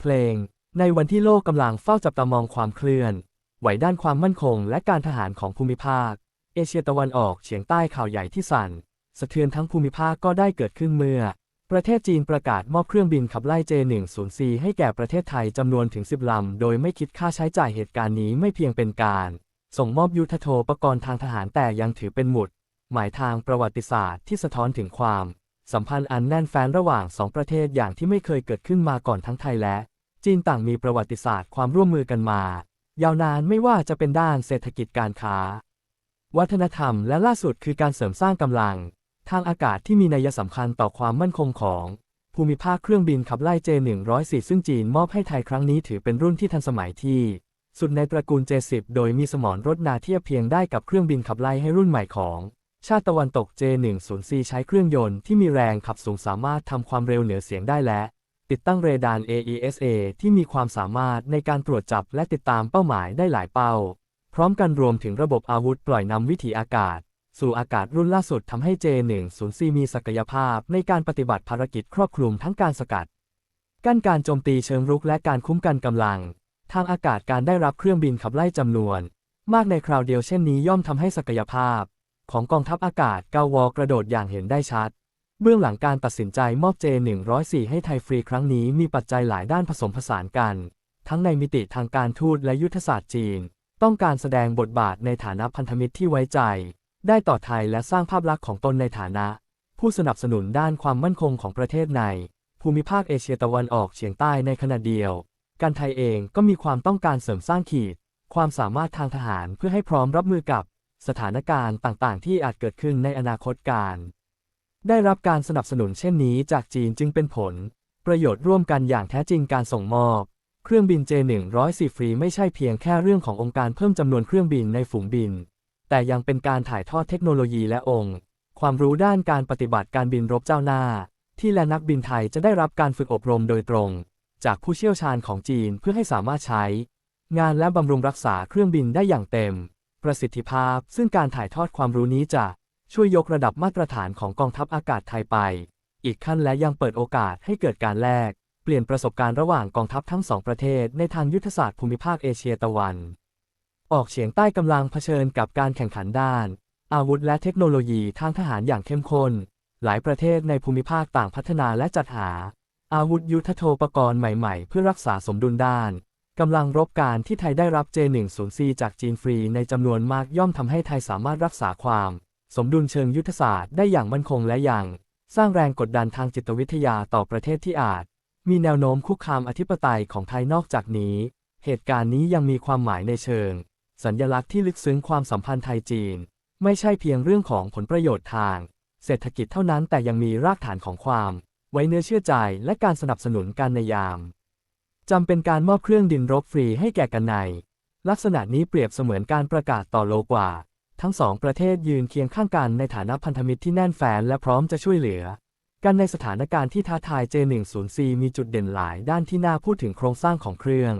เพลง ในวันที่โลกกำลังเฝ้าจับตามองความเคลื่อน ไหวด้านความมั่นคงและการทหารของภูมิภาค เอเชียตะวันออกเฉียงใต้ข่าวใหญ่ที่สั่น สะเทือนทั้งภูมิภาคก็ได้เกิดขึ้นเมื่อ ประเทศจีนประกาศมอบเครื่องบินขับไล่ J104 ให้แก่ประเทศไทยจำนวนถึง 10 ลำ โดยไม่คิดค่าใช้จ่ายเหตุการณ์นี้ไม่เพียงเป็นการ ส่งมอบยุทโธปกรณ์ทางทหารแต่ยังถือเป็นหมุด หมายทางประวัติศาสตร์ที่สะท้อนถึงความ สัมพันธ์อันแน่นแฟ้นระหว่างสองประเทศอย่างที่ไม่เคยเกิดขึ้นมาก่อนทั้งไทยและ จีนต่างมีประวัติศาสตร์ความร่วมมือกันมา ยาวนานไม่ว่าจะเป็นด้านเศรษฐกิจการค้า วัฒนธรรมและล่าสุดคือการเสริมสร้างกำลัง ทางอากาศที่มีนัยสำคัญต่อความมั่นคงของ ภูมิภาคเครื่องบินขับไล่ J104 ซึ่งจีนมอบให้ไทยครั้งนี้ถือเป็นรุ่นที่ทันสมัยที่ สุดในตระกูล J10 โดยมีสมรรถนาเทียบเพียงได้กับเครื่องบินขับไล่ให้รุ่นใหม่ของ ชาติตะวันตก J104 ใช้เครื่องยนต์ที่มีแรงขับสูงสามารถทำความเร็วเหนือเสียงได้และ ติดตั้งเรดาร์ AESA ที่มีความสามารถในการตรวจจับและติดตามเป้าหมายได้หลายเป้า พร้อมกันรวมถึงระบบอาวุธปล่อยนำวิถีอากาศ สู่อากาศรุ่นล่าสุดทำให้ J104 มีศักยภาพในการปฏิบัติภารกิจครอบคลุมทั้งการสกัดกั้นการโจมตีเชิงรุกและการคุ้มกันกำลัง ทางอากาศการได้รับเครื่องบินขับไล่จำนวน มากในคราวเดียวเช่นนี้ย่อมทำให้ศักยภาพ ของกองทัพอากาศกาวอกระโดดอย่างเห็นได้ชัด เบื้องหลังการตัดสินใจมอบ J104 ให้ไทยฟรีครั้งนี้มีปัจจัยหลายด้านผสมผสานกัน ทั้งในมิติทางการทูตและยุทธศาสตร์จีน ต้องการแสดงบทบาทในฐานะพันธมิตรที่ไว้ใจ ได้ต่อไทยและสร้างภาพลักษณ์ของตนในฐานะ ผู้สนับสนุนด้านความมั่นคงของประเทศใน ภูมิภาคเอเชียตะวันออกเฉียงใต้ในขณะเดียวการไทยเองก็มีความต้องการเสริมสร้างขีด ความสามารถทางทหารเพื่อให้พร้อมรับมือกับ สถานการณ์ต่างๆ ที่อาจเกิดขึ้นในอนาคตการ ได้รับการสนับสนุนเช่นนี้จากจีนจึงเป็นผล ประโยชน์ร่วมกันอย่างแท้จริงการส่งมอบ เครื่องบิน J104 ฟรีไม่ใช่เพียงแค่เรื่องขององค์การเพิ่มจำนวนเครื่องบินในฝูงบิน แต่ยังเป็นการถ่ายทอดเทคโนโลยีและองค์ ความรู้ด้านการปฏิบัติการบินรบเจ้าหน้า ที่และนักบินไทยจะได้รับการฝึกอบรมโดยตรง จากผู้เชี่ยวชาญของจีนเพื่อให้สามารถใช้ งานและบำรุงรักษาเครื่องบินได้อย่างเต็ม ประสิทธิภาพ ซึ่งการถ่ายทอดความรู้นี้จะช่วยยกระดับมาตรฐานของกองทัพอากาศไทยไป อีกขั้นและยังเปิดโอกาสให้เกิดการแลก เปลี่ยนประสบการณ์ระหว่างกองทัพทั้งสองประเทศในทางยุทธศาสตร์ภูมิภาคเอเชียตะวัน ออกเฉียงใต้กำลังเผชิญกับการแข่งขันด้าน อาวุธและเทคโนโลยีทางทหารอย่างเข้มข้น หลายประเทศในภูมิภาคต่างพัฒนาและจัดหา อาวุธยุทโธปกรณ์ใหม่ ๆ เพื่อรักษาสมดุลด้าน กำลังรบการที่ไทยได้รับ J104 จากจีนฟรีในจำนวนมากย่อมทำให้ไทยสามารถรักษาความ สมดุลเชิงยุทธศาสตร์ได้อย่างมั่นคงและยัง สร้างแรงกดดันทางจิตวิทยาต่อประเทศที่อาจ มีแนวโน้มคุกคามอธิปไตยของไทยนอกจากนี้ เหตุการณ์นี้ยังมีความหมายในเชิง สัญญลักษณ์ที่ลึกซึ้งความสัมพันธ์ไทยจีน ไม่ใช่เพียงเรื่องของผลประโยชน์ทาง เศรษฐกิจเท่านั้นแต่ยังมีรากฐานของความ ไว้เนื้อเชื่อใจและการสนับสนุนการในยาม จำเป็นการมอบเครื่องดินรบฟรีให้แก่กันใน ลักษณะนี้เปรียบเสมือนการประกาศต่อโลกว่า ทั้งสองประเทศยืนเคียงข้างกันในฐานะพันธมิตรที่แน่นแฟ้นและพร้อมจะช่วยเหลือ กันในสถานการณ์ที่ท้าทาย J104 มีจุดเด่นหลายด้านที่น่าพูดถึงโครงสร้างของเครื่อง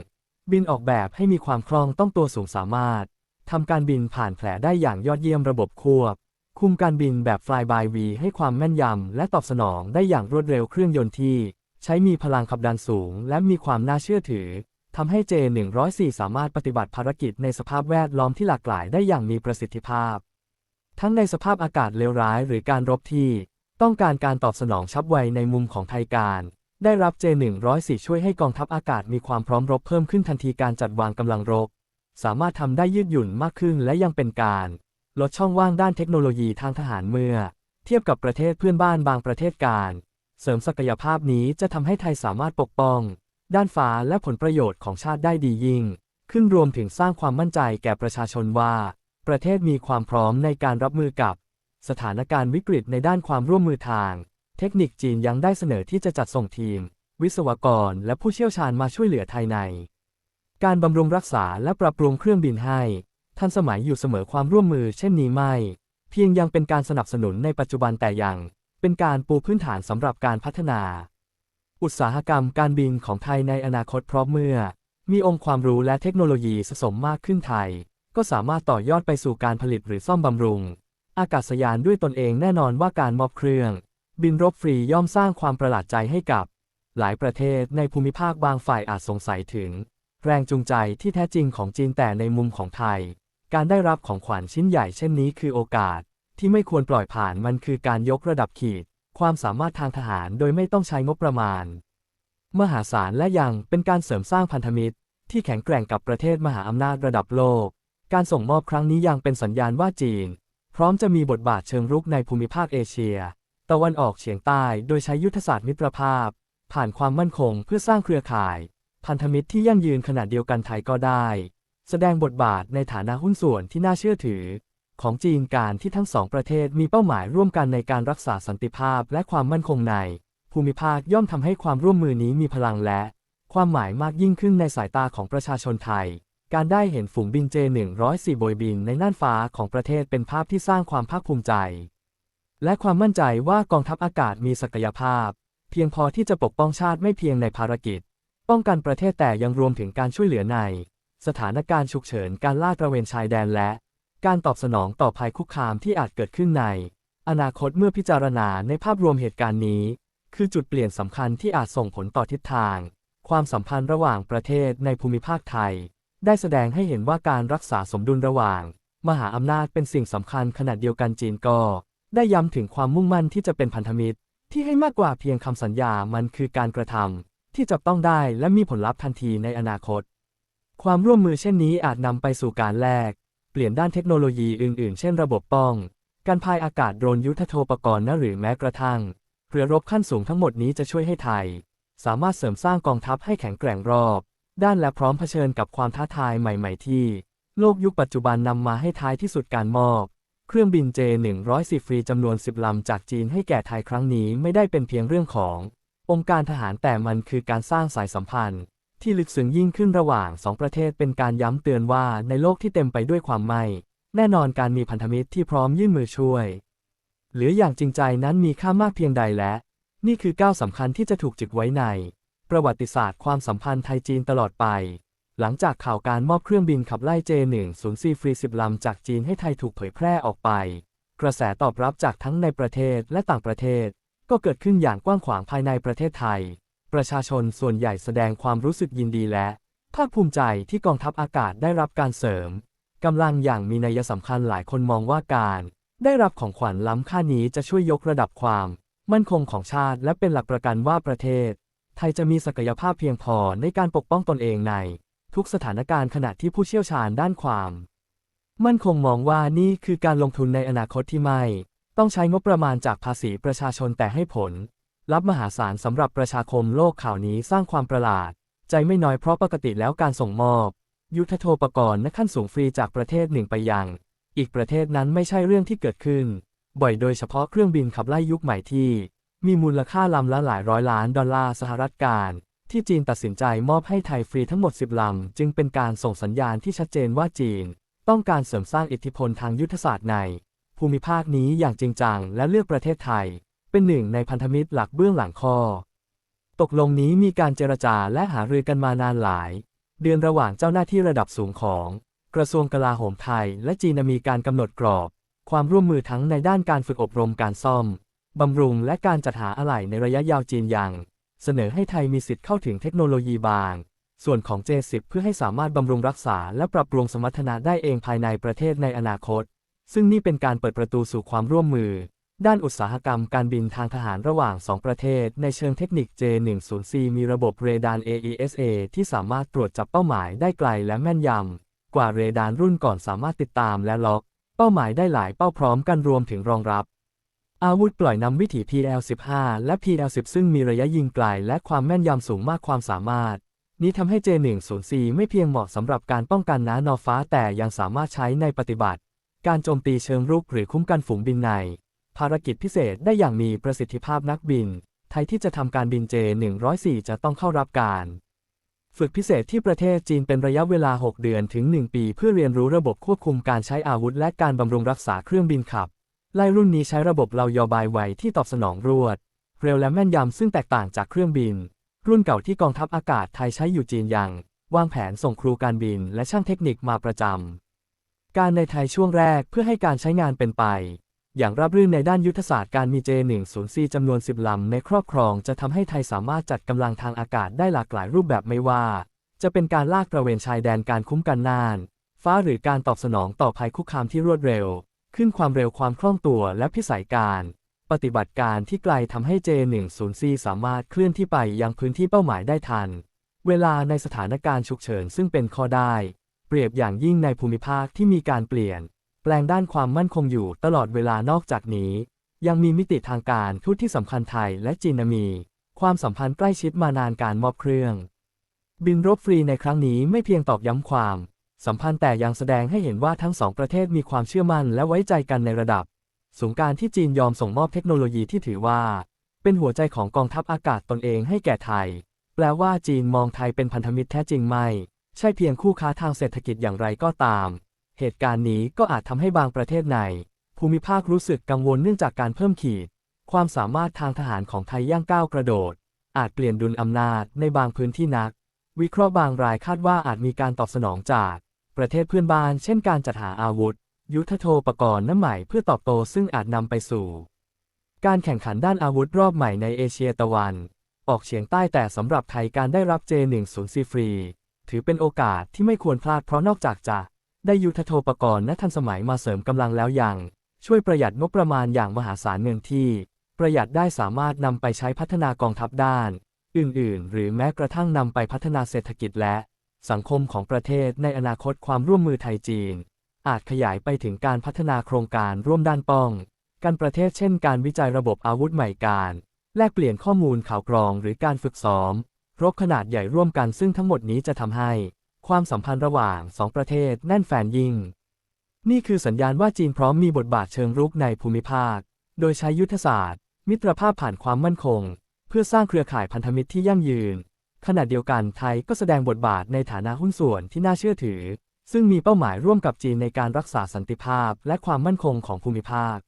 บินออกแบบให้มีความคล่องต้องตัวสูงสามารถทำการบินผ่านแผลได้อย่างยอดเยี่ยมระบบควบ คุมการบินแบบ Fly by V ให้ความแม่นยำและตอบสนองได้อย่างรวดเร็วเครื่องยนต์ที่ ใช้มีพลังขับดันสูง และมีความน่าเชื่อถือทำให้ J104 สามารถปฏิบัติภารกิจในสภาพแวดล้อมที่หลากหลายได้อย่างมีประสิทธิภาพ ทั้งในสภาพอากาศเลวร้ายหรือการรบที่ ต้องการการตอบสนองฉับไวในมุมของไทยการ ได้รับ J104 ช่วยให้กองทัพอากาศมีความพร้อมรบเพิ่มขึ้นทันทีการจัดวางกำลังรบ สามารถทำได้ยืดหยุ่นมากขึ้นและยังเป็นการ ลดช่องว่างด้านเทคโนโลยีทางทหารเมื่อ เทียบกับประเทศเพื่อนบ้านบางประเทศการ เสริมศักยภาพนี้จะทำให้ไทยสามารถปกป้อง ด้านฟ้าและผลประโยชน์ของชาติได้ดียิ่ง ขึ้นรวมถึงสร้างความมั่นใจแก่ประชาชนว่า ประเทศมีความพร้อมในการรับมือกับ สถานการณ์วิกฤตในด้านความร่วมมือทาง เทคนิคจีนยังได้เสนอที่จะจัดส่งทีม วิศวกรและผู้เชี่ยวชาญมาช่วยเหลือไทยใน การบำรุงรักษาและปรับปรุงเครื่องบินให้ทันสมัยอยู่เสมอความร่วมมือเช่นนี้ไม่ เพียงยังเป็นการสนับสนุนในปัจจุบันแต่ยัง เป็นการปูพื้นฐานสำหรับการพัฒนา อุตสาหกรรมการบินของไทยในอนาคตเพราะเมื่อ มีองค์ความรู้และเทคโนโลยีสะสมมากขึ้นไทย ก็สามารถต่อยอดไปสู่การผลิตหรือซ่อมบำรุง อากาศยานด้วยตนเองแน่นอนว่าการมอบเครื่อง บินรบฟรีย่อมสร้างความประหลาดใจให้กับ หลายประเทศในภูมิภาคบางฝ่ายอาจสงสัยถึง แรงจูงใจที่แท้จริงของจีนแต่ในมุมของไทย การได้รับของขวัญชิ้นใหญ่เช่นนี้คือโอกาส ที่ไม่ควรปล่อยผ่านมันคือการยกระดับขีด ความสามารถทางทหารโดยไม่ต้องใช้งบประมาณ มหาศาลและยังเป็นการเสริมสร้างพันธมิตร ที่แข็งแกร่งกับประเทศมหาอำนาจระดับโลก การส่งมอบครั้งนี้ยังเป็นสัญญาณว่าจีน พร้อมจะมีบทบาทเชิงรุกในภูมิภาคเอเชีย ตะวันออกเฉียงใต้โดยใช้ยุทธศาสตร์มิตรภาพ ผ่านความมั่นคงเพื่อสร้างเครือข่าย พันธมิตรที่ยั่งยืนขนาดเดียวกันไทยก็ได้ แสดงบทบาทในฐานะหุ้นส่วนที่น่าเชื่อถือ ของจีนการที่ทั้งสองประเทศมีเป้าหมายร่วมกันในการรักษาสันติภาพและความมั่นคงใน ภูมิภาคย่อมทำให้ความร่วมมือนี้มีพลังและ ความหมายมากยิ่งขึ้นในสายตาของประชาชนไทย การได้เห็นฝูงบินเจ 104โบยบินในน่านฟ้าของประเทศเป็นภาพที่สร้างความภาคภูมิใจ และความมั่นใจว่ากองทัพอากาศมีศักยภาพ เพียงพอที่จะปกป้องชาติไม่เพียงในภารกิจ ป้องกันประเทศแต่ยังรวมถึงการช่วยเหลือใน สถานการณ์ฉุกเฉินการลาดตระเวนชายแดนและ การตอบสนองต่อภัยคุกคามที่อาจเกิดขึ้นใน อนาคตเมื่อพิจารณาในภาพรวมเหตุการณ์นี้ คือจุดเปลี่ยนสำคัญที่อาจส่งผลต่อทิศทาง ความสัมพันธ์ระหว่างประเทศในภูมิภาคไทย ได้แสดงให้เห็นว่าการรักษาสมดุลระหว่าง มหาอำนาจเป็นสิ่งสำคัญขนาดเดียวกันจีนก็ ได้ย้ำถึงความมุ่งมั่นที่จะเป็นพันธมิตร ที่ให้มากกว่าเพียงคำสัญญามันคือการกระทำที่จับต้องได้และมีผลลัพธ์ทันทีในอนาคต ความร่วมมือเช่นนี้อาจนำไปสู่การแลก ลี่ยนด้านเทคโนโลยีอื่นๆ เช่นระบบป้อง การพายอากาศโดรนยุทธโธปกรณ์นหรือแม้กระทั่งเรือรบขั้นสูงทั้งหมดนี้จะช่วยให้ไทย สามารถเสริมสร้างกองทัพให้แข็งแกร่งรอบ ด้านและพร้อมเผชิญกับความท้าทายใหม่ ๆ ที่ โลกยุคปัจจุบันนำมาให้ท้ายที่สุดการมอบ เครื่องบิน J110 ฟรีจำนวน 10 ลำจากจีนให้แก่ไทยครั้งนี้ไม่ได้เป็นเพียงเรื่องของ องค์การทหารแต่มันคือการสร้างสายสัมพันธ์ ที่ลึกซึ้งยิ่งขึ้นระหว่างสองประเทศเป็นการย้ำเตือนว่าในโลกที่เต็มไปด้วยความไม่ แน่นอนการมีพันธมิตรที่พร้อมยื่นมือช่วย หรืออย่างจริงใจนั้นมีค่ามากเพียงใดและ นี่คือก้าวสำคัญที่จะถูกจึกไว้ใน ประวัติศาสตร์ความสัมพันธ์ไทยจีนตลอดไป หลังจากข่าวการมอบเครื่องบินขับไล่ J104 ฟรี10ลำจากจีนให้ไทยถูกเผยแพร่ออกไป กระแสตอบรับจากทั้งในประเทศและต่างประเทศ ก็เกิดขึ้นอย่างกว้างขวางภายในประเทศไทย ประชาชนส่วนใหญ่แสดงความรู้สึกยินดีและภาคภูมิใจที่กองทัพอากาศได้รับการเสริมกำลังอย่างมีนัยสำคัญหลายคนมองว่าการ ได้รับของขวัญล้ำค่านี้จะช่วยยกระดับความ มั่นคงของชาติและเป็นหลักประกันว่าประเทศ ไทยจะมีศักยภาพเพียงพอในการปกป้องตนเองใน ทุกสถานการณ์ขณะที่ผู้เชี่ยวชาญด้านความ มั่นคงมองว่านี่คือการลงทุนในอนาคตที่ไม่ ต้องใช้งบประมาณจากภาษีประชาชนแต่ให้ผล ลับมหาศาลสำหรับประชาคมโลกข่าวนี้สร้างความประหลาด ใจไม่น้อยเพราะปกติแล้วการส่งมอบ ยุทธโทปกรณ์ณขั้นสูงฟรีจากประเทศหนึ่งไปยัง อีกประเทศนั้นไม่ใช่เรื่องที่เกิดขึ้น บ่อยโดยเฉพาะเครื่องบินขับไล่ยุคใหม่ที่ มีมูลค่าลำละหลายร้อยล้านดอลลาร์สหรัฐการที่จีนตัดสินใจมอบให้ไทยฟรีทั้งหมด 10 ลำ จึงเป็นการส่งสัญญาณที่ชัดเจนว่าจีน ต้องการเสริมสร้างอิทธิพลทางยุทธศาสตร์ใน ภูมิภาคนี้อย่างจริงจังและเลือกประเทศไทย เป็นหนึ่งในพันธมิตรหลักเบื้องหลังข้อตกลงนี้มีการเจรจาและหารือกันมานานหลาย เดือนระหว่างเจ้าหน้าที่ระดับสูงของ กระทรวงกลาโหมไทย และจีนมีการกำหนดกรอบ ความร่วมมือทั้งในด้านการฝึกอบรมการซ่อมบำรุงและการจัดหาอะไหล่ในระยะยาวจีนยัง เสนอให้ไทยมีสิทธิ์เข้าถึงเทคโนโลยีบาง ส่วนของ J10 เพื่อให้สามารถบำรุงรักษาและปรับปรุงสมรรถนะได้เองภายในประเทศในอนาคต ซึ่งนี่เป็นการเปิดประตูสู่ความร่วมมือ ด้านอุตสาหกรรมการบินทางทหารระหว่าง 2 ประเทศ ในเชิงเทคนิค J10C มีระบบเรดาร์ AESA ที่สามารถตรวจจับเป้าหมายได้ไกลและแม่นยำ กว่าเรดาร์รุ่นก่อนสามารถติดตามและล็อก เป้าหมายได้หลายเป้าพร้อมกันรวมถึงรองรับ อาวุธปล่อยนำวิถี PL-15 และ PL-10 ซึ่งมีระยะยิงไกลและความแม่นยำสูงมากความสามารถ นี้ทำให้ J10C ไม่เพียงเหมาะสำหรับการป้องกันน้านอฟ้าแต่ยังสามารถใช้ในปฏิบัติ การโจมตีเชิงรุกหรือคุ้มกันฝูงบินใน ภารกิจพิเศษได้อย่างมีประสิทธิภาพนักบิน ไทยที่จะทำการบิน J104 จะต้องเข้ารับการ ฝึกพิเศษที่ประเทศจีนเป็นระยะเวลา 6 เดือนถึง 1 ปี เพื่อเรียนรู้ระบบควบคุมการใช้อาวุธ และการบำรุงรักษาเครื่องบินขับไล่รุ่นนี้ใช้ระบบเรายอบายไวที่ตอบสนองรวด เร็วและแม่นยำซึ่งแตกต่างจากเครื่องบิน รุ่นเก่าที่กองทัพอากาศไทยใช้อยู่จีนยังวางแผนส่งครูการบินและช่างเทคนิคมาประจำการในไทยช่วงแรกเพื่อให้การใช้งานเป็นไป อย่างราบรื่นในด้านยุทธศาสตร์การมี J-104 จำนวน 10 ลำในครอบครอง จะทำให้ไทยสามารถจัดกำลังทางอากาศได้หลากหลายรูปแบบไม่ว่า จะเป็นการลากตระเวนชายแดนการคุ้มกันน่าน ฟ้าหรือการตอบสนองต่อภัยคุกคามที่รวดเร็ว ขึ้นความเร็วความคล่องตัวและพิสัยการ ปฏิบัติการที่ไกลทำให้ J-104 สามารถเคลื่อนที่ไปยังพื้นที่เป้าหมายได้ทัน เวลาในสถานการณ์ฉุกเฉินซึ่งเป็นข้อได้ เปรียบอย่างยิ่งในภูมิภาคที่มีการเปลี่ยน แปลงด้านความมั่นคงอยู่ตลอดเวลานอกจากนี้ ยังมีมิติทางการทูตที่สำคัญไทยและจีนมี ความสัมพันธ์ใกล้ชิดมานานการมอบเครื่อง บินรบฟรีในครั้งนี้ไม่เพียงตอกย้ำความ สัมพันธ์แต่ยังแสดงให้เห็นว่าทั้งสองประเทศมีความเชื่อมั่นและไว้ใจกันในระดับ สูงการที่จีนยอมส่งมอบเทคโนโลยีที่ถือว่า เป็นหัวใจของกองทัพอากาศตนเองให้แก่ไทย แปลว่าจีนมองไทยเป็นพันธมิตรแท้จริงไม่ ใช่เพียงคู่ค้าทางเศรษฐกิจอย่างไรก็ตาม เหตุการณ์นี้ก็อาจทำให้บางประเทศใน ภูมิภาครู้สึกกังวลเนื่องจากการเพิ่มขีด ความสามารถทางทหารของไทยย่างก้าวกระโดด อาจเปลี่ยนดุลอำนาจในบางพื้นที่นัก วิเคราะห์บางรายคาดว่าอาจมีการตอบสนองจาก ประเทศเพื่อนบ้าน เช่นการจัดหาอาวุธ ยุทธโทปกรณ์น้ำใหม่เพื่อตอบโต้ซึ่งอาจนำไปสู่ การแข่งขันด้านอาวุธรอบใหม่ในเอเชียตะวัน ออกเฉียงใต้แต่สำหรับไทยการได้รับ J10C ฟรี ถือเป็นโอกาสที่ไม่ควรพลาดเพราะนอกจากจะ ได้ยุทธโทปกรณ์และทันสมัยมาเสริมกำลังแล้วอยังช่วยประหยัดงบประมาณอย่างมหาศาลเงินที่ ประหยัดได้สามารถนำไปใช้พัฒนากองทัพด้าน อื่นๆ หรือแม้กระทั่งนำไปพัฒนาเศรษฐกิจและ สังคมของประเทศในอนาคตความร่วมมือไทยจีน อาจขยายไปถึงการพัฒนาโครงการร่วมด้านป้อง กันประเทศเช่น การวิจัยระบบอาวุธใหม่การแลกเปลี่ยนข้อมูลข่าวกรองหรือการฝึกซ้อมรบขนาดใหญ่ร่วมกันซึ่งทั้งหมดนี้จะทำให้ ความสัมพันธ์ระหว่างสองประเทศแน่นแฟนยิ่ง นี่คือสัญญาณว่าจีนพร้อมมีบทบาทเชิงรุกในภูมิภาค โดยใช้ยุทธศาสตร์ มิตรภาพผ่านความมั่นคง เพื่อสร้างเครือข่ายพันธมิตรที่ยั่งยืน ขณะเดียวกันไทยก็แสดงบทบาทในฐานะหุ้นส่วนที่น่าเชื่อถือ ซึ่งมีเป้าหมายร่วมกับจีนในการรักษาสันติภาพและความมั่นคงของภูมิภาค